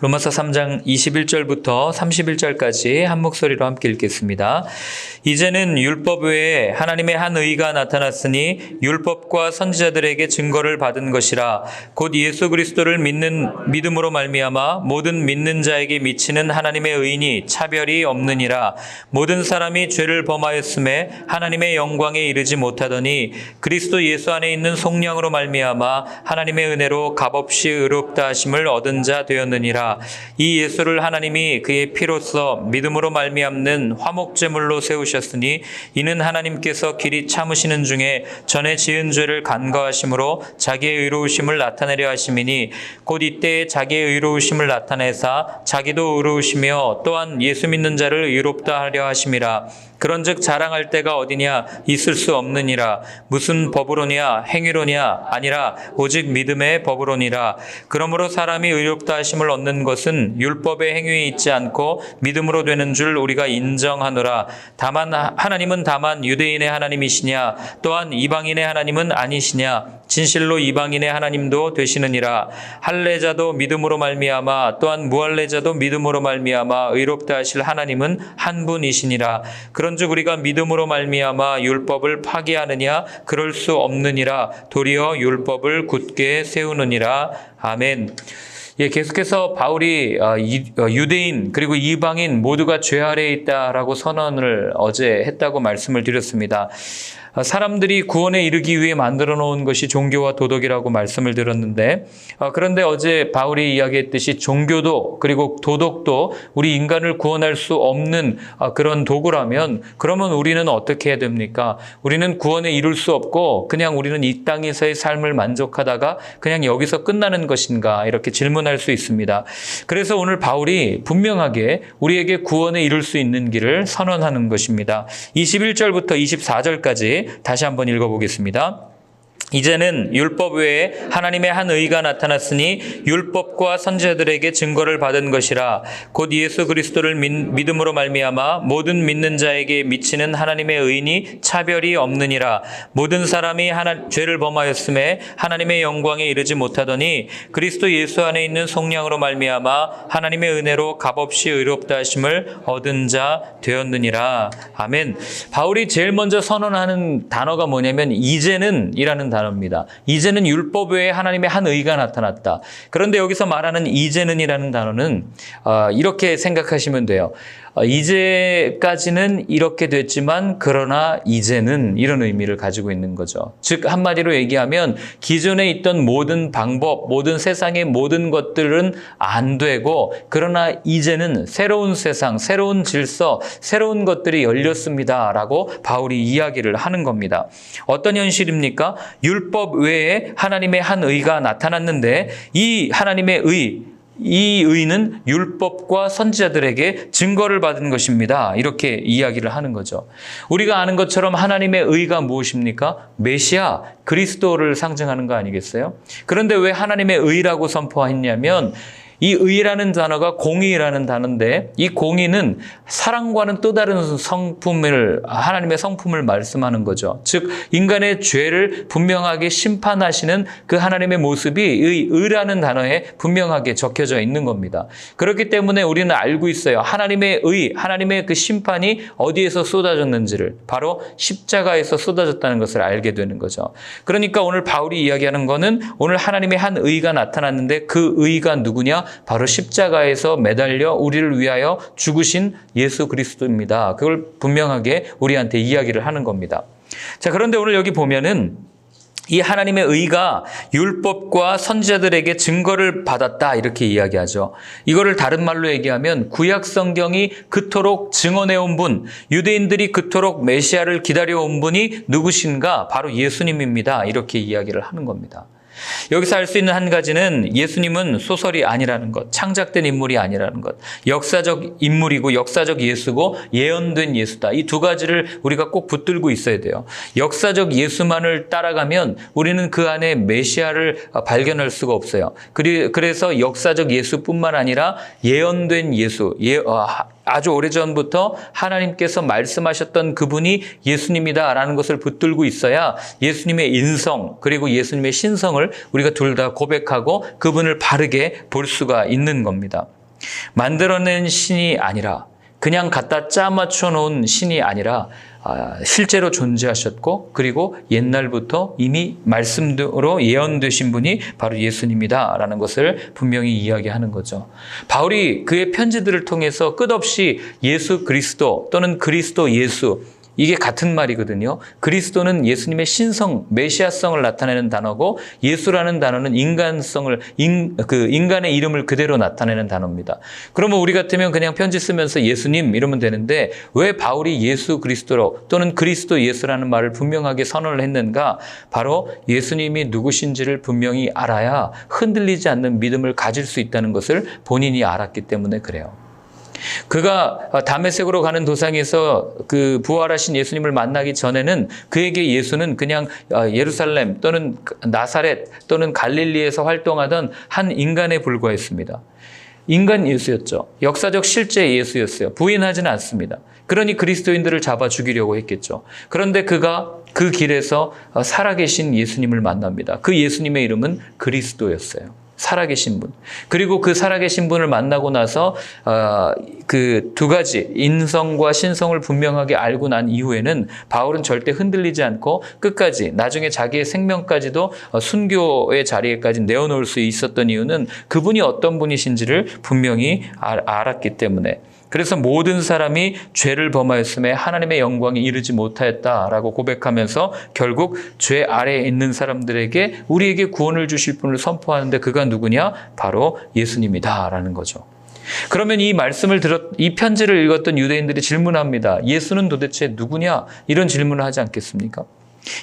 로마서 3장 21절부터 31절까지 한 목소리로 함께 읽겠습니다. 이제는 율법 외에 하나님의 한 의가 나타났으니 율법과 선지자들에게 증거를 받은 것이라 곧 예수 그리스도를 믿는 믿음으로 말미암아 모든 믿는 자에게 미치는 하나님의 의인이 차별이 없느니라 모든 사람이 죄를 범하였음에 하나님의 영광에 이르지 못하더니 그리스도 예수 안에 있는 속량으로 말미암아 하나님의 은혜로 값없이 의롭다 하심을 얻은 자 되었느니라 이 예수를 하나님이 그의 피로써 믿음으로 말미암는 화목제물로 세우셨으니 이는 하나님께서 길이 참으시는 중에 전에 지은 죄를 간과하심으로 자기의 의로우심을 나타내려 하심이니 곧 이때에 자기의 의로우심을 나타내사 자기도 의로우시며 또한 예수 믿는 자를 의롭다 하려 하심이라. 그런즉 자랑할 때가 어디냐? 있을 수 없느니라. 무슨 법으로냐? 행위로냐? 아니라 오직 믿음의 법으로니라. 그러므로 사람이 의롭다 하심을 얻는 것은 율법의 행위에 있지 않고 믿음으로 되는 줄 우리가 인정하노라. 다만 하나님은 다만 유대인의 하나님이시냐? 또한 이방인의 하나님은 아니시냐? 진실로 이방인의 하나님도 되시느니라. 할례자도 믿음으로 말미암아 또한 무할례자도 믿음으로 말미암아 의롭다 하실 하나님은 한 분이시니라. 그런즉 우리가 믿음으로 말미암아 율법을 파기하느냐? 그럴 수 없느니라. 도리어 율법을 굳게 세우느니라. 아멘. 예, 계속해서 바울이 어, 이- 어, 유대인 그리고 이방인 모두가 죄 아래에 있다라고 선언을 어제 했다고 말씀을 드렸습니다. 어, 사람들이 구원에 이르기 위해 만들어 놓은 것이 종교와 도덕이라고 말씀을 드렸는데 어, 그런데 어제 바울이 이야기했듯이 종교도 그리고 도덕도 우리 인간을 구원할 수 없는 어, 그런 도구라면 그러면 우리는 어떻게 해야 됩니까? 우리는 구원에 이룰 수 없고 그냥 우리는 이 땅에서의 삶을 만족하다가 그냥 여기서 끝나는 것인가 이렇게 질문할 수 있습니다. 그래서 오늘 바울이 분명하게 우리에게 구원에 이룰 수 있는 길을 선언하는 것입니다. 21절부터 24절까지 다시 한번 읽어보겠습니다. 이제는 율법 외에 하나님의 한 의가 나타났으니 율법과 선지자들에게 증거를 받은 것이라. 곧 예수 그리스도를 믿, 믿음으로 말미암아 모든 믿는 자에게 미치는 하나님의 의인이 차별이 없느니라. 모든 사람이 하나, 죄를 범하였음에 하나님의 영광에 이르지 못하더니 그리스도 예수 안에 있는 속량으로 말미암아 하나님의 은혜로 값없이 의롭다 하심을 얻은 자 되었느니라. 아멘. 바울이 제일 먼저 선언하는 단어가 뭐냐면 이제는이라는 단어 입니다. 이제는 율법 외에 하나님의 한 의가 나타났다. 그런데 여기서 말하는 이제는이라는 단어는 어, 이렇게 생각하시면 돼요. 어, 이제까지는 이렇게 됐지만 그러나 이제는 이런 의미를 가지고 있는 거죠. 즉 한마디로 얘기하면 기존에 있던 모든 방법, 모든 세상의 모든 것들은 안 되고 그러나 이제는 새로운 세상, 새로운 질서, 새로운 것들이 열렸습니다라고 바울이 이야기를 하는 겁니다. 어떤 현실입니까? 율법 외에 하나님의 한 의가 나타났는데 이 하나님의 의 이 의는 율법과 선지자들에게 증거를 받은 것입니다. 이렇게 이야기를 하는 거죠. 우리가 아는 것처럼 하나님의 의가 무엇입니까? 메시아, 그리스도를 상징하는 거 아니겠어요? 그런데 왜 하나님의 의라고 선포했냐면 이 의라는 단어가 공의라는 단어인데 이 공의는 사랑과는 또 다른 성품을 하나님의 성품을 말씀하는 거죠. 즉 인간의 죄를 분명하게 심판하시는 그 하나님의 모습이 의, 의라는 단어에 분명하게 적혀져 있는 겁니다. 그렇기 때문에 우리는 알고 있어요. 하나님의 의, 하나님의 그 심판이 어디에서 쏟아졌는지를 바로 십자가에서 쏟아졌다는 것을 알게 되는 거죠. 그러니까 오늘 바울이 이야기하는 거는 오늘 하나님의 한 의가 나타났는데 그 의가 누구냐? 바로 십자가에서 매달려 우리를 위하여 죽으신 예수 그리스도입니다. 그걸 분명하게 우리한테 이야기를 하는 겁니다. 자, 그런데 오늘 여기 보면은 이 하나님의 의가 율법과 선지자들에게 증거를 받았다 이렇게 이야기하죠. 이거를 다른 말로 얘기하면 구약 성경이 그토록 증언해 온 분, 유대인들이 그토록 메시아를 기다려 온 분이 누구신가? 바로 예수님입니다. 이렇게 이야기를 하는 겁니다. 여기서 알 수 있는 한 가지는 예수님은 소설이 아니라는 것, 창작된 인물이 아니라는 것, 역사적 인물이고 역사적 예수고 예언된 예수다. 이 두 가지를 우리가 꼭 붙들고 있어야 돼요. 역사적 예수만을 따라가면 우리는 그 안에 메시아를 발견할 수가 없어요. 그래서 역사적 예수뿐만 아니라 예언된 예수, 예, 어, 하- 아주 오래전부터 하나님께서 말씀하셨던 그분이 예수님이다라는 것을 붙들고 있어야 예수님의 인성 그리고 예수님의 신성을 우리가 둘 다 고백하고 그분을 바르게 볼 수가 있는 겁니다. 만들어낸 신이 아니라 그냥 갖다 짜 맞춰 놓은 신이 아니라 아, 실제로 존재하셨고 그리고 옛날부터 이미 말씀으로 예언되신 분이 바로 예수님이다라는 것을 분명히 이야기하는 거죠. 바울이 그의 편지들을 통해서 끝없이 예수 그리스도 또는 그리스도 예수 이게 같은 말이거든요. 그리스도는 예수님의 신성, 메시아성을 나타내는 단어고 예수라는 단어는 인간성을 인, 그 인간의 이름을 그대로 나타내는 단어입니다. 그러면 우리 같으면 그냥 편지 쓰면서 예수님 이러면 되는데 왜 바울이 예수 그리스도로 또는 그리스도 예수라는 말을 분명하게 선언을 했는가? 바로 예수님이 누구신지를 분명히 알아야 흔들리지 않는 믿음을 가질 수 있다는 것을 본인이 알았기 때문에 그래요. 그가 다메섹으로 가는 도상에서 그 부활하신 예수님을 만나기 전에는 그에게 예수는 그냥 어, 예루살렘 또는 나사렛 또는 갈릴리에서 활동하던 한 인간에 불과했습니다. 인간 예수였죠. 역사적 실제 예수였어요. 부인하지는 않습니다. 그러니 그리스도인들을 잡아 죽이려고 했겠죠. 그런데 그가 그 길에서 어, 살아계신 예수님을 만납니다. 그 예수님의 이름은 그리스도였어요. 살아계신 분. 그리고 그 살아계신 분을 만나고 나서 어, 그두 가지 인성과 신성을 분명하게 알고 난 이후에는 바울은 절대 흔들리지 않고 끝까지 나중에 자기의 생명까지도 어, 순교의 자리에까지 내어놓을 수 있었던 이유는 그분이 어떤 분이신지를 분명히 알- 알았기 때문에 그래서 모든 사람이 죄를 범하였음에 하나님의 영광에 이르지 못하였다라고 고백하면서 결국 죄 아래에 있는 사람들에게 우리에게 구원을 주실 분을 선포하는데 그가 누구냐? 바로 예수님이다라는 거죠. 그러면 이 말씀을 들었, 이 편지를 읽었던 유대인들이 질문합니다. 예수는 도대체 누구냐? 이런 질문을 하지 않겠습니까?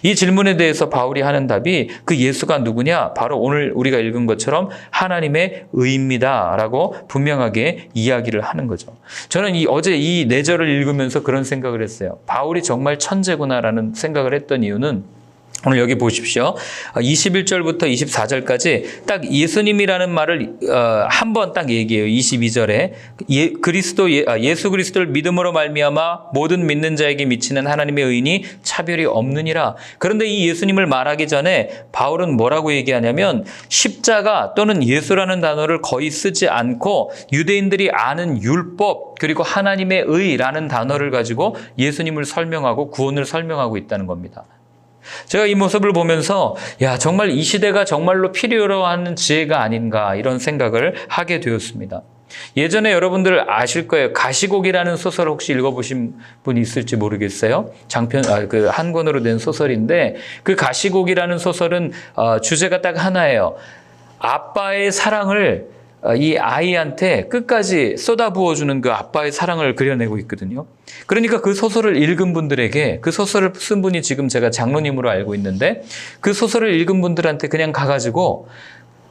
이 질문에 대해서 바울이 하는 답이 그 예수가 누구냐? 바로 오늘 우리가 읽은 것처럼 하나님의 의입니다. 라고 분명하게 이야기를 하는 거죠. 저는 이 어제 이 내절을 읽으면서 그런 생각을 했어요. 바울이 정말 천재구나라는 생각을 했던 이유는 오늘 여기 보십시오. 21절부터 24절까지 딱 예수님이라는 말을 어, 한번 딱 얘기해요. 22절에 예, 그리스도 예, 아, 예수 그리스도를 믿음으로 말미암아 모든 믿는 자에게 미치는 하나님의 의인이 차별이 없느니라. 그런데 이 예수님을 말하기 전에 바울은 뭐라고 얘기하냐면 십자가 또는 예수라는 단어를 거의 쓰지 않고 유대인들이 아는 율법 그리고 하나님의 의라는 단어를 가지고 예수님을 설명하고 구원을 설명하고 있다는 겁니다. 제가 이 모습을 보면서 야 정말 이 시대가 정말로 필요로 하는 지혜가 아닌가 이런 생각을 하게 되었습니다. 예전에 여러분들 아실 거예요. 가시곡이라는 소설 혹시 읽어보신 분 있을지 모르겠어요. 장편 아, 그 한 권으로 된 소설인데 그 가시곡이라는 소설은 어, 주제가 딱 하나예요. 아빠의 사랑을 어, 이 아이한테 끝까지 쏟아부어주는 그 아빠의 사랑을 그려내고 있거든요. 그러니까 그 소설을 읽은 분들에게 그 소설을 쓴 분이 지금 제가 장로님으로 알고 있는데 그 소설을 읽은 분들한테 그냥 가가지고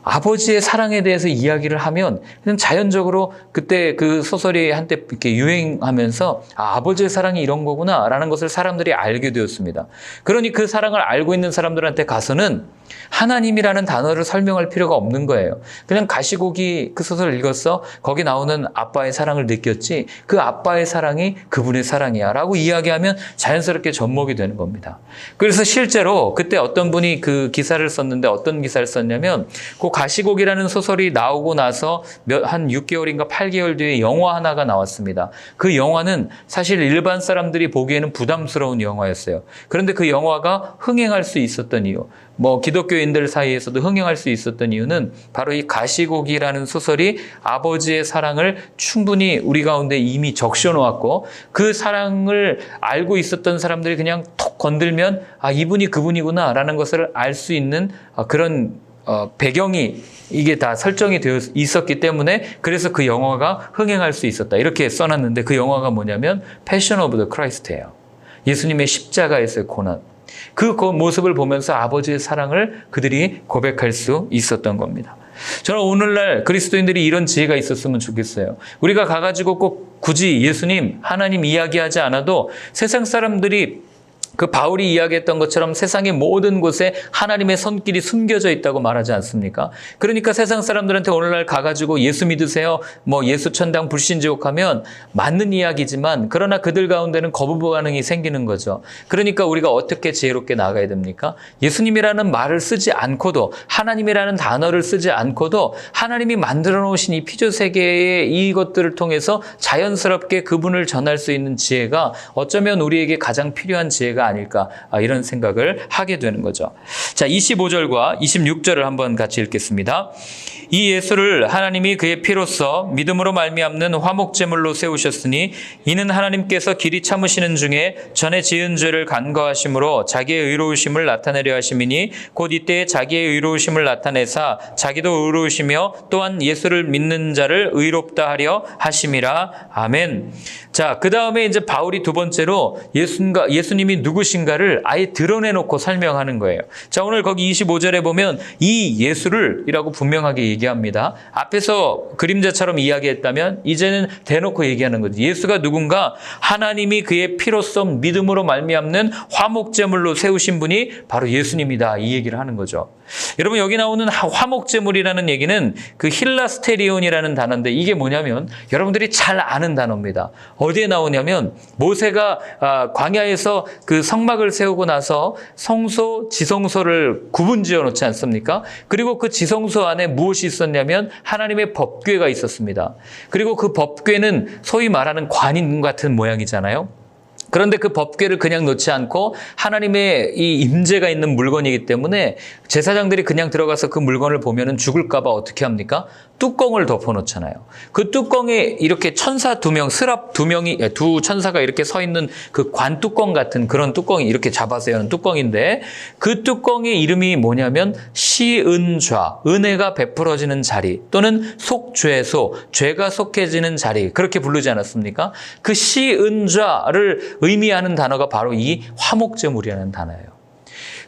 아버지의 사랑에 대해서 이야기를 하면 그냥 자연적으로 그때 그 소설이 한때 이렇게 유행하면서 아, 아버지의 사랑이 이런 거구나라는 것을 사람들이 알게 되었습니다. 그러니 그 사랑을 알고 있는 사람들한테 가서는 하나님이라는 단어를 설명할 필요가 없는 거예요. 그냥 가시고기 그 소설을 읽었어. 거기 나오는 아빠의 사랑을 느꼈지. 그 아빠의 사랑이 그분의 사랑이야. 라고 이야기하면 자연스럽게 접목이 되는 겁니다. 그래서 실제로 그때 어떤 분이 그 기사를 썼는데 어떤 기사를 썼냐면 그 가시고기라는 소설이 나오고 나서 몇, 한 6개월인가 8개월 뒤에 영화 하나가 나왔습니다. 그 영화는 사실 일반 사람들이 보기에는 부담스러운 영화였어요. 그런데 그 영화가 흥행할 수 있었던 이유. 뭐 기독교인들 사이에서도 흥행할 수 있었던 이유는 바로 이 가시고기라는 소설이 아버지의 사랑을 충분히 우리 가운데 이미 적셔 놓았고 그 사랑을 알고 있었던 사람들이 그냥 톡 건들면 아 이분이 그분이구나라는 것을 알 수 있는 아, 그런 어, 배경이 이게 다 설정이 되어 있었기 때문에 그래서 그 영화가 흥행할 수 있었다 이렇게 써놨는데 그 영화가 뭐냐면 패션 오브 더 크라이스트예요. 예수님의 십자가에서의 고난. 그 모습을 보면서 아버지의 사랑을 그들이 고백할 수 있었던 겁니다. 저는 오늘날 그리스도인들이 이런 지혜가 있었으면 좋겠어요. 우리가 가가지고 꼭 굳이 예수님, 하나님 이야기하지 않아도 세상 사람들이 그 바울이 이야기했던 것처럼 세상의 모든 곳에 하나님의 손길이 숨겨져 있다고 말하지 않습니까? 그러니까 세상 사람들한테 오늘날 가가지고 예수 믿으세요, 뭐 예수 천당 불신지옥 하면 맞는 이야기지만 그러나 그들 가운데는 거부 반응이 생기는 거죠. 그러니까 우리가 어떻게 지혜롭게 나가야 됩니까? 예수님이라는 말을 쓰지 않고도 하나님이라는 단어를 쓰지 않고도 하나님이 만들어 놓으신 이 피조 세계의 이것들을 통해서 자연스럽게 그분을 전할 수 있는 지혜가 어쩌면 우리에게 가장 필요한 지혜가 아닐까 아, 이런 생각을 하게 되는 거죠. 자, 25절과 26절을 한번 같이 읽겠습니다. 이 예수를 하나님이 그의 피로써 믿음으로 말미암는 화목제물로 세우셨으니 이는 하나님께서 길이 참으시는 중에 전에 지은 죄를 간과하심으로 자기의 의로우심을 나타내려 하심이니 곧 이때 자기의 의로우심을 나타내사 자기도 의로우시며 또한 예수를 믿는 자를 의롭다 하려 하심이라 아멘. 자, 그 다음에 이제 바울이 두 번째로 예수가, 예수님이 누구 신가를 아예 드러내놓고 설명하는 거예요. 자, 오늘 거기 25절에 보면 이 예수를 이라고 분명하게 얘기합니다. 앞에서 그림자처럼 이야기했다면 이제는 대놓고 얘기하는 거죠. 예수가 누군가 하나님이 그의 피로써 믿음으로 말미암는 화목제물로 세우신 분이 바로 예수님이다. 이 얘기를 하는 거죠. 여러분 여기 나오는 화목제물이라는 얘기는 그 힐라스테리온이라는 단어인데 이게 뭐냐면 여러분들이 잘 아는 단어입니다. 어디에 나오냐면 모세가 아, 광야에서 그 성막을 세우고 나서 성소, 지성소를 구분지어 놓지 않습니까? 그리고 그 지성소 안에 무엇이 있었냐면 하나님의 법궤가 있었습니다. 그리고 그 법궤는 소위 말하는 관인 같은 모양이잖아요. 그런데 그 법궤를 그냥 놓지 않고 하나님의 이 임재가 있는 물건이기 때문에 제사장들이 그냥 들어가서 그 물건을 보면은 죽을까봐 어떻게 합니까? 뚜껑을 덮어놓잖아요. 그 뚜껑에 이렇게 천사 두 명, 스랍 두 명이 두 천사가 이렇게 서 있는 그 관 뚜껑 같은 그런 뚜껑이 이렇게 잡아서 여는 뚜껑인데 그 뚜껑의 이름이 뭐냐면 시은좌, 은혜가 베풀어지는 자리 또는 속죄소, 죄가 속해지는 자리 그렇게 부르지 않았습니까? 그 시은좌를 의미하는 단어가 바로 이 화목제물이라는 단어예요.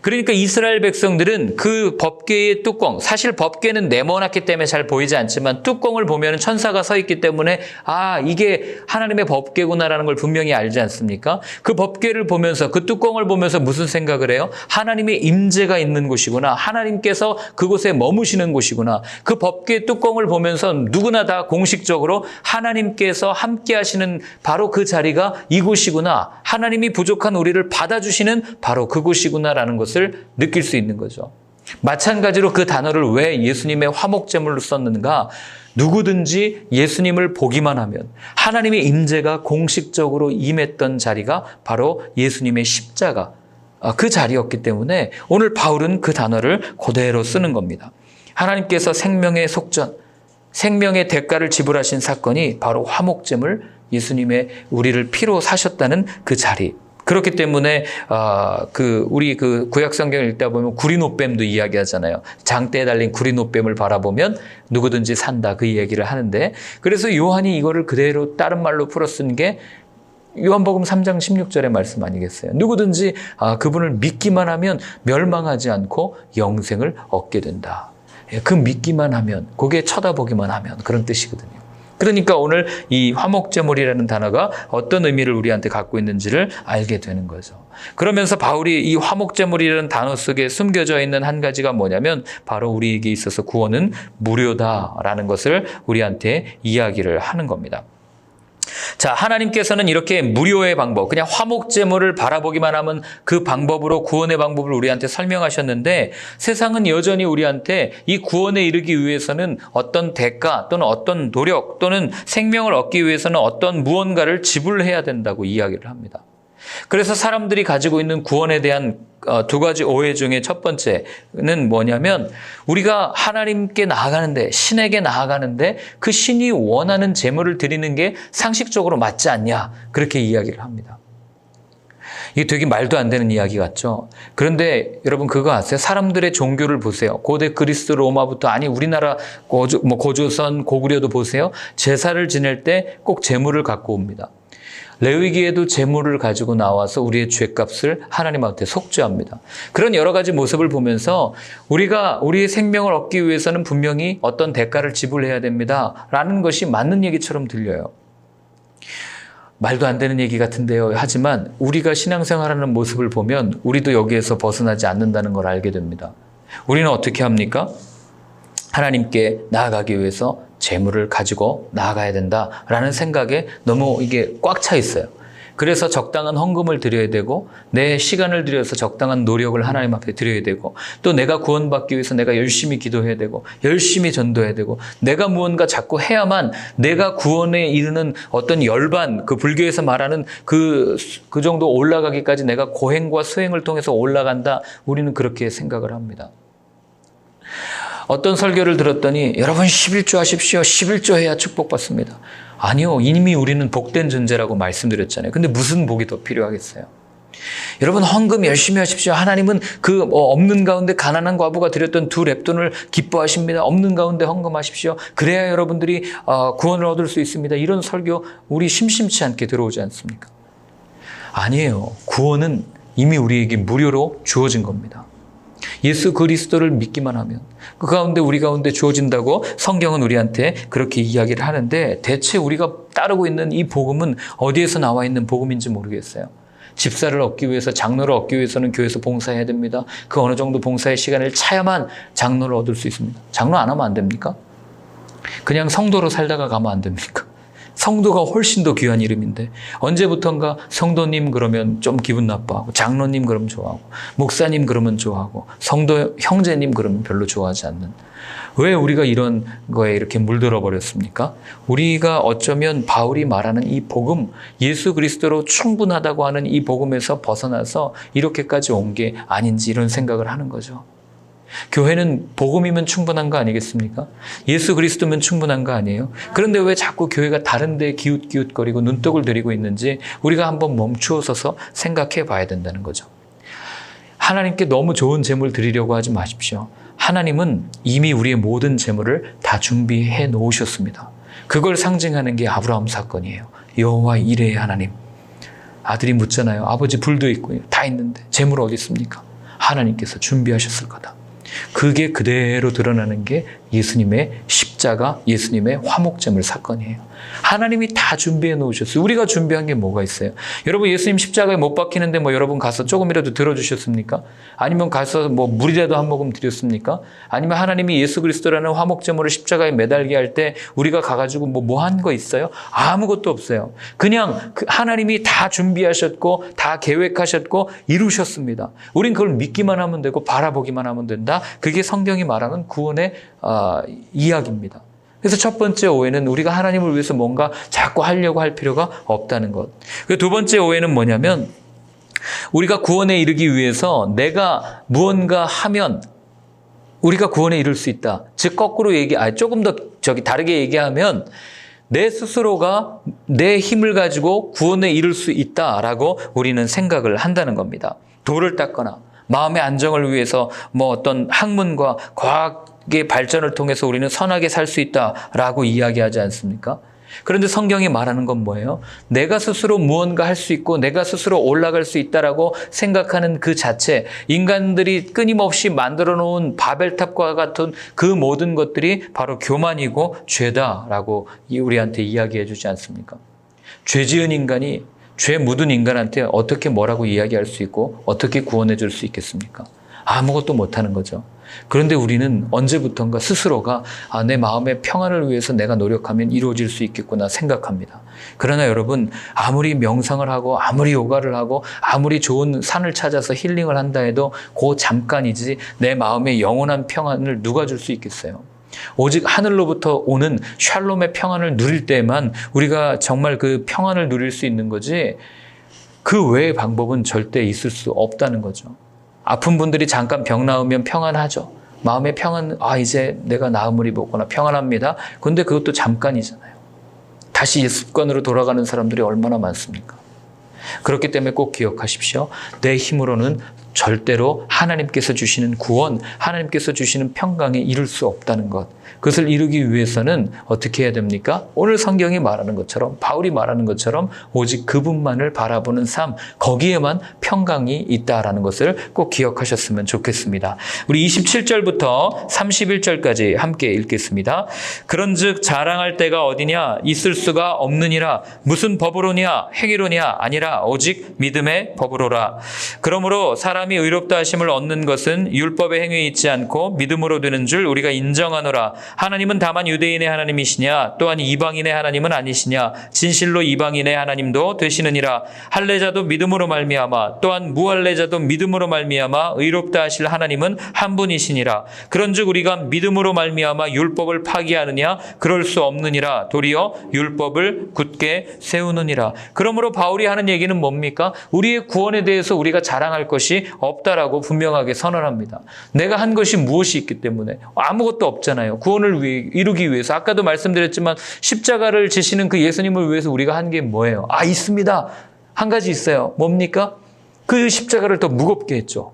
그러니까 이스라엘 백성들은 그 법궤의 뚜껑, 사실 법궤는 네모났기 때문에 잘 보이지 않지만 뚜껑을 보면 천사가 서 있기 때문에 아, 이게 하나님의 법궤구나라는 걸 분명히 알지 않습니까? 그 법궤를 보면서 그 뚜껑을 보면서 무슨 생각을 해요? 하나님의 임재가 있는 곳이구나. 하나님께서 그곳에 머무시는 곳이구나. 그 법궤 뚜껑을 보면서 누구나 다 공식적으로 하나님께서 함께 하시는 바로 그 자리가 이곳이구나. 하나님이 부족한 우리를 받아주시는 바로 그곳이구나라는 것을 느낄 수 있는 거죠. 마찬가지로 그 단어를 왜 예수님의 화목제물로 썼는가? 누구든지 예수님을 보기만 하면 하나님의 임재가 공식적으로 임했던 자리가 바로 예수님의 십자가 아, 그 자리였기 때문에 오늘 바울은 그 단어를 그대로 쓰는 겁니다. 하나님께서 생명의 속전, 생명의 대가를 지불하신 사건이 바로 화목제물 예수님의 우리를 피로 사셨다는 그 자리. 그렇기 때문에 아, 그 우리 그 구약 성경을 읽다 보면 구리노뱀도 이야기하잖아요. 장대에 달린 구리노뱀을 바라보면 누구든지 산다 그 얘기를 하는데 그래서 요한이 이거를 그대로 다른 말로 풀어 쓴 게 요한복음 3장 16절의 말씀 아니겠어요? 누구든지 아, 그분을 믿기만 하면 멸망하지 않고 영생을 얻게 된다. 예, 그 믿기만 하면, 그게 쳐다보기만 하면 그런 뜻이거든요. 그러니까 오늘 이 화목제물이라는 단어가 어떤 의미를 우리한테 갖고 있는지를 알게 되는 거죠. 그러면서 바울이 이 화목제물이라는 단어 속에 숨겨져 있는 한 가지가 뭐냐면 바로 우리에게 있어서 구원은 무료다라는 것을 우리한테 이야기를 하는 겁니다. 자, 하나님께서는 이렇게 무료의 방법, 그냥 화목제물을 바라보기만 하면 그 방법으로 구원의 방법을 우리한테 설명하셨는데 세상은 여전히 우리한테 이 구원에 이르기 위해서는 어떤 대가 또는 어떤 노력 또는 생명을 얻기 위해서는 어떤 무언가를 지불해야 된다고 이야기를 합니다. 그래서 사람들이 가지고 있는 구원에 대한 어, 두 가지 오해 중에 첫 번째는 뭐냐면 우리가 하나님께 나아가는데 신에게 나아가는데 그 신이 원하는 제물을 드리는 게 상식적으로 맞지 않냐 그렇게 이야기를 합니다. 이게 되게 말도 안 되는 이야기 같죠. 그런데 여러분 그거 아세요? 사람들의 종교를 보세요. 고대 그리스 로마부터 아니 우리나라 고조, 뭐 고조선 고구려도 보세요. 제사를 지낼 때 꼭 제물을 갖고 옵니다. 레위기에도 재물을 가지고 나와서 우리의 죄값을 하나님한테 속죄합니다. 그런 여러 가지 모습을 보면서 우리가 우리의 생명을 얻기 위해서는 분명히 어떤 대가를 지불해야 됩니다. 라는 것이 맞는 얘기처럼 들려요. 말도 안 되는 얘기 같은데요. 하지만 우리가 신앙생활하는 모습을 보면 우리도 여기에서 벗어나지 않는다는 걸 알게 됩니다. 우리는 어떻게 합니까? 하나님께 나아가기 위해서 재물을 가지고 나아가야 된다라는 생각에 너무 이게 꽉 차 있어요. 그래서 적당한 헌금을 드려야 되고 내 시간을 들여서 적당한 노력을 하나님 앞에 드려야 되고 또 내가 구원받기 위해서 내가 열심히 기도해야 되고 열심히 전도해야 되고 내가 무언가 자꾸 해야만 내가 구원에 이르는 어떤 열반 그 불교에서 말하는 그, 그 정도 올라가기까지 내가 고행과 수행을 통해서 올라간다 우리는 그렇게 생각을 합니다. 어떤 설교를 들었더니 여러분 11조 하십시오. 11조 해야 축복받습니다. 아니요. 이미 우리는 복된 존재라고 말씀드렸잖아요. 근데 무슨 복이 더 필요하겠어요? 여러분 헌금 열심히 하십시오. 하나님은 그 어, 없는 가운데 가난한 과부가 드렸던 두 랩돈을 기뻐하십니다. 없는 가운데 헌금하십시오. 그래야 여러분들이 어, 구원을 얻을 수 있습니다. 이런 설교 우리 심심치 않게 들어오지 않습니까? 아니에요. 구원은 이미 우리에게 무료로 주어진 겁니다. 예수 그리스도를 믿기만 하면 그 가운데 우리 가운데 주어진다고 성경은 우리한테 그렇게 이야기를 하는데 대체 우리가 따르고 있는 이 복음은 어디에서 나와 있는 복음인지 모르겠어요. 집사를 얻기 위해서 장로를 얻기 위해서는 교회에서 봉사해야 됩니다. 그 어느 정도 봉사의 시간을 차야만 장로를 얻을 수 있습니다. 장로 안 하면 안 됩니까? 그냥 성도로 살다가 가면 안 됩니까? 성도가 훨씬 더 귀한 이름인데 언제부턴가 성도님 그러면 좀 기분 나빠하고 장로님 그러면 좋아하고 목사님 그러면 좋아하고 성도 형제님 그러면 별로 좋아하지 않는 왜 우리가 이런 거에 이렇게 물들어 버렸습니까? 우리가 어쩌면 바울이 말하는 이 복음 예수 그리스도로 충분하다고 하는 이 복음에서 벗어나서 이렇게까지 온 게 아닌지 이런 생각을 하는 거죠. 교회는 복음이면 충분한 거 아니겠습니까? 예수 그리스도면 충분한 거 아니에요? 그런데 왜 자꾸 교회가 다른 데 기웃기웃거리고 눈독을 들이고 있는지 우리가 한번 멈추어 서서 생각해 봐야 된다는 거죠. 하나님께 너무 좋은 재물 드리려고 하지 마십시오. 하나님은 이미 우리의 모든 재물을 다 준비해 놓으셨습니다. 그걸 상징하는 게 아브라함 사건이에요. 여호와 이레의 하나님. 아들이 묻잖아요. 아버지 불도 있고 다 있는데 재물 어디 있습니까? 하나님께서 준비하셨을 거다. 그게 그대로 드러나는 게 예수님의 십자가, 예수님의 화목제물 사건이에요. 하나님이 다 준비해 놓으셨어요. 우리가 준비한 게 뭐가 있어요? 여러분 예수님 십자가에 못 박히는데 뭐 여러분 가서 조금이라도 들어주셨습니까? 아니면 가서 뭐 물이라도 한 모금 드렸습니까? 아니면 하나님이 예수 그리스도라는 화목제물을 십자가에 매달게 할 때 우리가 가가지고 뭐 뭐 한 거 있어요? 아무것도 없어요. 그냥 그 하나님이 다 준비하셨고 다 계획하셨고 이루셨습니다. 우린 그걸 믿기만 하면 되고 바라보기만 하면 된다. 그게 성경이 말하는 구원의 아, 이야기입니다. 그래서 첫 번째 오해는 우리가 하나님을 위해서 뭔가 자꾸 하려고 할 필요가 없다는 것. 그두 번째 오해는 뭐냐면 우리가 구원에 이르기 위해서 내가 무언가 하면 우리가 구원에 이를 수 있다. 즉 거꾸로 얘기, 아 조금 더 저기 다르게 얘기하면 내 스스로가 내 힘을 가지고 구원에 이를 수 있다라고 우리는 생각을 한다는 겁니다. 돌을 닦거나 마음의 안정을 위해서 뭐 어떤 학문과 과학 의 발전을 통해서 우리는 선하게 살 수 있다라고 이야기하지 않습니까? 그런데 성경이 말하는 건 뭐예요? 내가 스스로 무언가 할 수 있고 내가 스스로 올라갈 수 있다라고 생각하는 그 자체, 인간들이 끊임없이 만들어 놓은 바벨탑과 같은 그 모든 것들이 바로 교만이고 죄다라고 우리한테 이야기해 주지 않습니까? 죄 지은 인간이 죄 묻은 인간한테 어떻게 뭐라고 이야기할 수 있고 어떻게 구원해 줄 수 있겠습니까? 아무것도 못하는 거죠. 그런데 우리는 언제부턴가 스스로가 아, 내 마음의 평안을 위해서 내가 노력하면 이루어질 수 있겠구나 생각합니다. 그러나 여러분, 아무리 명상을 하고, 아무리 요가를 하고, 아무리 좋은 산을 찾아서 힐링을 한다 해도 그 잠깐이지 내 마음의 영원한 평안을 누가 줄 수 있겠어요? 오직 하늘로부터 오는 샬롬의 평안을 누릴 때만 우리가 정말 그 평안을 누릴 수 있는 거지 그 외의 방법은 절대 있을 수 없다는 거죠. 아픈 분들이 잠깐 병 나으면 평안하죠. 마음의 평안, 아, 이제 내가 나음을 입었구나. 평안합니다. 근데 그것도 잠깐이잖아요. 다시 옛 습관으로 돌아가는 사람들이 얼마나 많습니까? 그렇기 때문에 꼭 기억하십시오. 내 힘으로는 절대로 하나님께서 주시는 구원, 하나님께서 주시는 평강에 이룰 수 없다는 것. 그것을 이루기 위해서는 어떻게 해야 됩니까? 오늘 성경이 말하는 것처럼 바울이 말하는 것처럼 오직 그분만을 바라보는 삶 거기에만 평강이 있다라는 것을 꼭 기억하셨으면 좋겠습니다. 우리 27절부터 31절까지 함께 읽겠습니다. 그런 즉 자랑할 때가 어디냐 있을 수가 없느니라 무슨 법으로냐 행위로냐 아니라 오직 믿음의 법으로라. 그러므로 사람이 의롭다 하심을 얻는 것은 율법의 행위에 있지 않고 믿음으로 되는 줄 우리가 인정하노라. 하나님은 다만 유대인의 하나님이시냐 또한 이방인의 하나님은 아니시냐 진실로 이방인의 하나님도 되시느니라. 할례자도 믿음으로 말미암아 또한 무할례자도 믿음으로 말미암아 의롭다 하실 하나님은 한 분이시니라. 그런즉 우리가 믿음으로 말미암아 율법을 파기하느냐 그럴 수 없느니라. 도리어 율법을 굳게 세우느니라. 그러므로 바울이 하는 얘기는 뭡니까? 우리의 구원에 대해서 우리가 자랑할 것이 없다라고 분명하게 선언합니다. 내가 한 것이 무엇이 있기 때문에 아무것도 없잖아요. 구원을 위- 이루기 위해서 아까도 말씀드렸지만 십자가를 지시는 그 예수님을 위해서 우리가 한 게 뭐예요? 아 있습니다. 한 가지 있어요. 뭡니까? 그 십자가를 더 무겁게 했죠.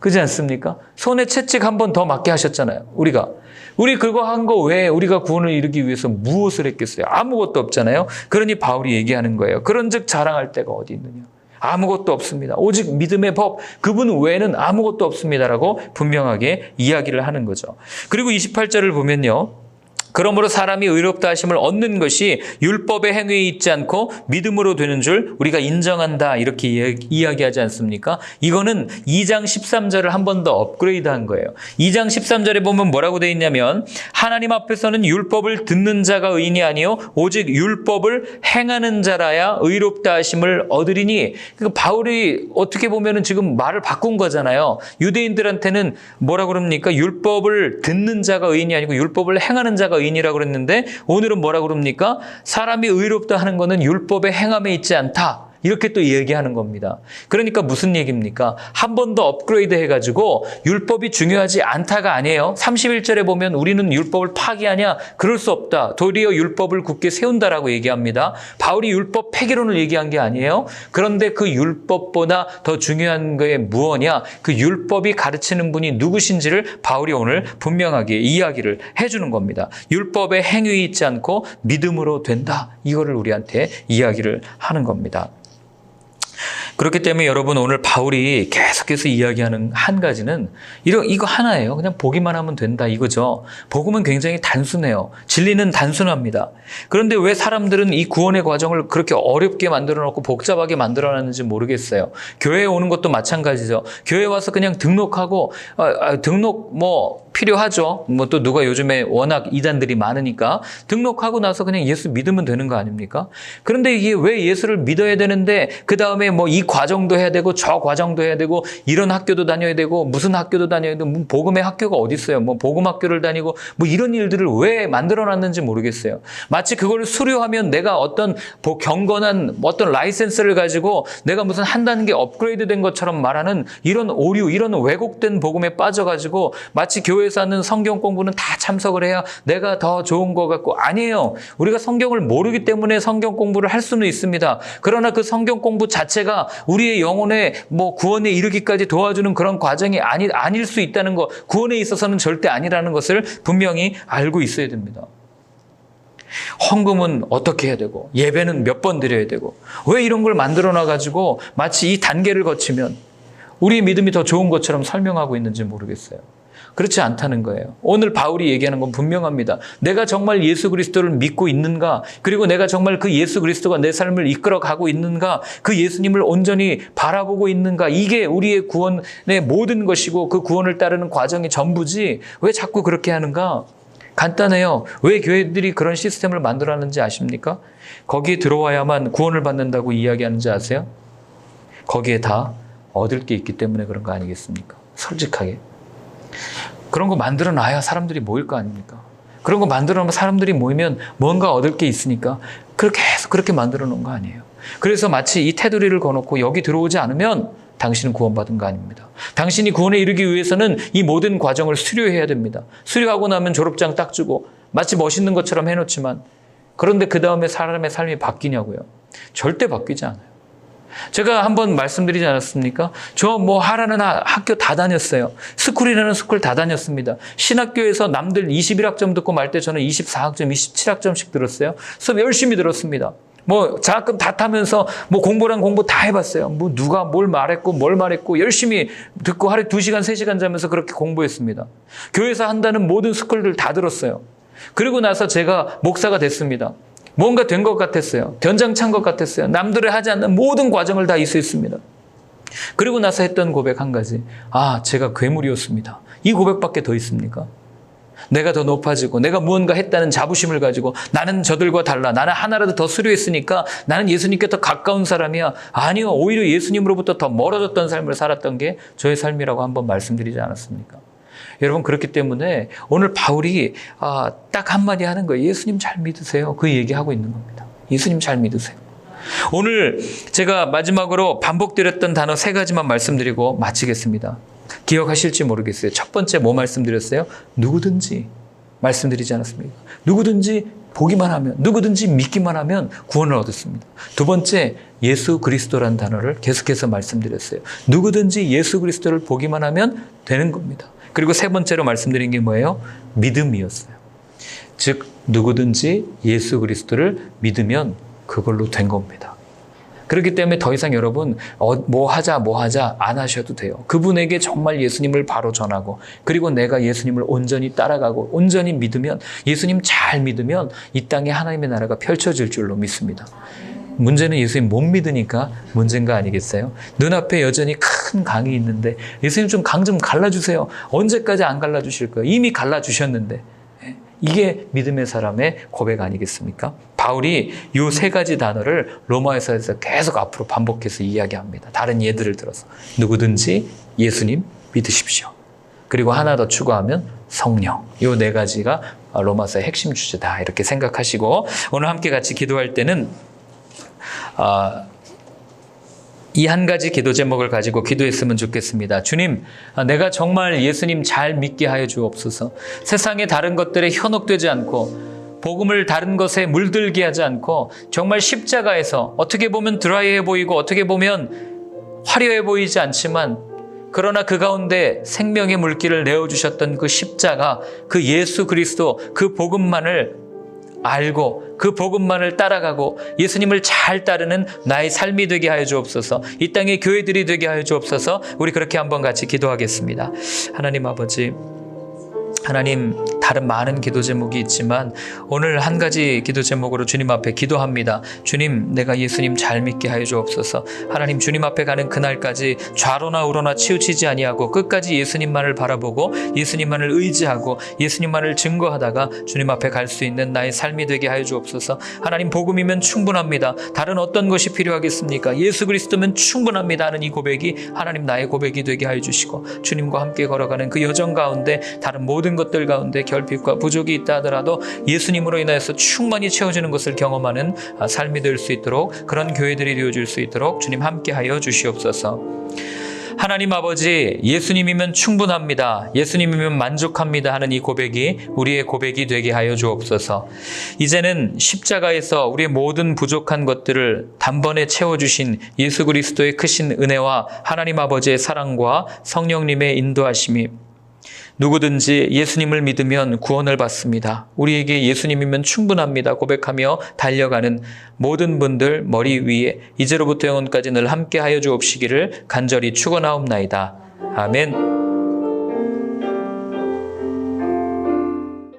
그지 않습니까? 손에 채찍 한 번 더 맞게 하셨잖아요. 우리가. 우리 그거 한 거 외에 우리가 구원을 이루기 위해서 무엇을 했겠어요? 아무것도 없잖아요. 그러니 바울이 얘기하는 거예요. 그런 즉 자랑할 데가 어디 있느냐? 아무것도 없습니다. 오직 믿음의 법, 그분 외에는 아무것도 없습니다라고 분명하게 이야기를 하는 거죠. 그리고 28절을 보면요. 그러므로 사람이 의롭다 하심을 얻는 것이 율법의 행위에 있지 않고 믿음으로 되는 줄 우리가 인정한다 이렇게 이야- 이야기하지 않습니까? 이거는 2장 13절을 한 번 더 업그레이드 한 거예요. 2장 13절에 보면 뭐라고 돼 있냐면 하나님 앞에서는 율법을 듣는 자가 의인이 아니요 오직 율법을 행하는 자라야 의롭다 하심을 얻으리니 그 바울이 어떻게 보면은 지금 말을 바꾼 거잖아요. 유대인들한테는 뭐라 그럽니까? 율법을 듣는 자가 의인이 아니고 율법을 행하는 자가 의인 이라고 그랬는데 오늘은 뭐라 그럽니까? 사람이 의롭다 하는 거는 율법의 행함에 있지 않다. 이렇게 또 얘기하는 겁니다. 그러니까 무슨 얘기입니까? 한 번 더 업그레이드 해가지고 율법이 중요하지 않다가 아니에요. 31절에 보면 우리는 율법을 파기하냐? 그럴 수 없다. 도리어 율법을 굳게 세운다라고 얘기합니다. 바울이 율법 폐기론을 얘기한 게 아니에요. 그런데 그 율법보다 더 중요한 게 무엇이냐? 그 율법이 가르치는 분이 누구신지를 바울이 오늘 분명하게 이야기를 해주는 겁니다. 율법의 행위 있지 않고 믿음으로 된다. 이거를 우리한테 이야기를 하는 겁니다. 그렇기 때문에 여러분 오늘 바울이 계속해서 이야기하는 한 가지는 이러, 이거 하나예요. 그냥 보기만 하면 된다 이거죠. 복음은 굉장히 단순해요. 진리는 단순합니다. 그런데 왜 사람들은 이 구원의 과정을 그렇게 어렵게 만들어 놓고 복잡하게 만들어 놨는지 모르겠어요. 교회에 오는 것도 마찬가지죠. 교회 와서 그냥 등록하고 아, 아, 등록 뭐 필요하죠. 뭐 또 누가 요즘에 워낙 이단들이 많으니까 등록하고 나서 그냥 예수 믿으면 되는 거 아닙니까? 그런데 이게 왜 예수를 믿어야 되는데 그 다음에 뭐 이 과정도 해야 되고 저 과정도 해야 되고 이런 학교도 다녀야 되고 무슨 학교도 다녀야 되고 뭐 복음의 학교가 어디 있어요? 뭐 복음 학교를 다니고 뭐 이런 일들을 왜 만들어놨는지 모르겠어요. 마치 그걸 수료하면 내가 어떤 보- 경건한 어떤 라이센스를 가지고 내가 무슨 한 단계 업그레이드된 것처럼 말하는 이런 오류, 이런 왜곡된 복음에 빠져가지고 마치 교회에서 하는 성경 공부는 다 참석을 해야 내가 더 좋은 것 같고 아니에요. 우리가 성경을 모르기 때문에 성경 공부를 할 수는 있습니다. 그러나 그 성경 공부 자체가 우리의 영혼의 뭐 구원에 이르기까지 도와주는 그런 과정이 아니, 아닐 수 있다는 것, 구원에 있어서는 절대 아니라는 것을 분명히 알고 있어야 됩니다. 헌금은 어떻게 해야 되고 예배는 몇 번 드려야 되고 왜 이런 걸 만들어 놔 가지고 마치 이 단계를 거치면 우리의 믿음이 더 좋은 것처럼 설명하고 있는지 모르겠어요. 그렇지 않다는 거예요. 오늘 바울이 얘기하는 건 분명합니다. 내가 정말 예수 그리스도를 믿고 있는가? 그리고 내가 정말 그 예수 그리스도가 내 삶을 이끌어 가고 있는가? 그 예수님을 온전히 바라보고 있는가? 이게 우리의 구원의 모든 것이고 그 구원을 따르는 과정이 전부지. 왜 자꾸 그렇게 하는가? 간단해요. 왜 교회들이 그런 시스템을 만들었는지 아십니까? 거기에 들어와야만 구원을 받는다고 이야기하는지 아세요? 거기에 다 얻을 게 있기 때문에 그런 거 아니겠습니까? 솔직하게. 그런 거 만들어 놔야 사람들이 모일 거 아닙니까? 그런 거 만들어 놓으면 사람들이 모이면 뭔가 얻을 게 있으니까 그렇게 해서 그렇게 만들어 놓은 거 아니에요. 그래서 마치 이 테두리를 거놓고 여기 들어오지 않으면 당신은 구원받은 거 아닙니다. 당신이 구원에 이르기 위해서는 이 모든 과정을 수료해야 됩니다. 수료하고 나면 졸업장 딱 주고 마치 멋있는 것처럼 해놓지만 그런데 그 다음에 사람의 삶이 바뀌냐고요. 절대 바뀌지 않아요. 제가 한번 말씀드리지 않았습니까? 저 뭐 하라는 하- 학교 다 다녔어요. 스쿨이라는 스쿨 다 다녔습니다. 신학교에서 남들 21학점 듣고 말 때 저는 24학점, 27학점씩 들었어요. 수업 열심히 들었습니다. 뭐 장학금 다 타면서 뭐 공부랑 공부 다 해봤어요. 뭐 누가 뭘 말했고 뭘 말했고 열심히 듣고 하루에 2시간, 3시간 자면서 그렇게 공부했습니다. 교회에서 한다는 모든 스쿨들 다 들었어요. 그리고 나서 제가 목사가 됐습니다. 뭔가 된 것 같았어요. 견장 찬 것 같았어요. 남들이 하지 않는 모든 과정을 다 이수했습니다. 그리고 나서 했던 고백 한 가지. 아, 제가 괴물이었습니다. 이 고백밖에 더 있습니까? 내가 더 높아지고 내가 무언가 했다는 자부심을 가지고 나는 저들과 달라. 나는 하나라도 더 수료했으니까 나는 예수님께 더 가까운 사람이야. 아니요. 오히려 예수님으로부터 더 멀어졌던 삶을 살았던 게 저의 삶이라고 한번 말씀드리지 않았습니까? 여러분 그렇기 때문에 오늘 바울이 아, 딱 한마디 하는 거예요. 예수님 잘 믿으세요. 그 얘기하고 있는 겁니다. 예수님 잘 믿으세요. 오늘 제가 마지막으로 반복드렸던 단어 세 가지만 말씀드리고 마치겠습니다. 기억하실지 모르겠어요. 첫 번째 뭐 말씀드렸어요? 누구든지 말씀드리지 않았습니까? 누구든지 보기만 하면, 누구든지 믿기만 하면 구원을 얻었습니다. 두 번째, 예수 그리스도라는 단어를 계속해서 말씀드렸어요. 누구든지 예수 그리스도를 보기만 하면 되는 겁니다. 그리고 세 번째로 말씀드린 게 뭐예요? 믿음이었어요. 즉, 누구든지 예수 그리스도를 믿으면 그걸로 된 겁니다. 그렇기 때문에 더 이상 여러분 어, 뭐 하자 뭐 하자 안 하셔도 돼요. 그분에게 정말 예수님을 바로 전하고 그리고 내가 예수님을 온전히 따라가고 온전히 믿으면 예수님 잘 믿으면 이 땅에 하나님의 나라가 펼쳐질 줄로 믿습니다. 문제는 예수님 못 믿으니까 문제인 거 아니겠어요? 눈앞에 여전히 큰 강이 있는데 예수님 좀강좀 갈라주세요. 언제까지 안 갈라주실 거예요? 이미 갈라주셨는데. 이게 믿음의 사람의 고백 아니겠습니까? 바울이 이세 가지 단어를 로마에서 계속 앞으로 반복해서 이야기합니다. 다른 예들을 들어서 누구든지 예수님 믿으십시오. 그리고 하나 더 추가하면 성령. 이네 가지가 로마서의 핵심 주제다. 이렇게 생각하시고 오늘 함께 같이 기도할 때는 아, 이한 가지 기도 제목을 가지고 기도했으면 좋겠습니다. 주님, 아, 내가 정말 예수님 잘 믿게 하여 주옵소서. 세상의 다른 것들에 현혹되지 않고 복음을 다른 것에 물들게 하지 않고 정말 십자가에서 어떻게 보면 드라이해 보이고 어떻게 보면 화려해 보이지 않지만 그러나 그 가운데 생명의 물길을 내어 주셨던 그 십자가, 그 예수 그리스도 그 복음만을 알고 그 복음만을 따라가고 예수님을 잘 따르는 나의 삶이 되게 하여 주옵소서. 이 땅의 교회들이 되게 하여 주옵소서. 우리 그렇게 한번 같이 기도하겠습니다. 하나님 아버지 하나님 다른 많은 기도 제목이 있지만 오늘 한 가지 기도 제목으로 주님 앞에 기도합니다. 주님 내가 예수님 잘 믿게 하여 주옵소서. 하나님 주님 앞에 가는 그날까지 좌로나 우로나 치우치지 아니하고 끝까지 예수님만을 바라보고 예수님만을 의지하고 예수님만을 증거하다가 주님 앞에 갈 수 있는 나의 삶이 되게 하여 주옵소서. 하나님 복음이면 충분합니다. 다른 어떤 것이 필요하겠습니까? 예수 그리스도면 충분합니다 하는 이 고백이 하나님 나의 고백이 되게 하여 주시고 주님과 함께 걸어가는 그 여정 가운데 다른 모든 것들 가운데 결 핍과 부족이 있다 하더라도 예수님으로 인하여서 충만히 채워지는 것을 경험하는 아, 삶이 될 수 있도록 그런 교회들이 되어질 수 있도록 주님 함께하여 주시옵소서. 하나님 아버지, 예수님이면 충분합니다. 예수님이면 만족합니다. 하는 이 고백이 우리의 고백이 되게 하여 주옵소서. 이제는 십자가에서 우리의 모든 부족한 것들을 단번에 채워주신 예수 그리스도의 크신 은혜와 하나님 아버지의 사랑과 성령님의 인도하심이 누구든지 예수님을 믿으면 구원을 받습니다. 우리에게 예수님이면 충분합니다. 고백하며 달려가는 모든 분들 머리 위에 이제로부터 영원까지 늘 함께 하여 주옵시기를 간절히 축원하옵나이다. 아멘.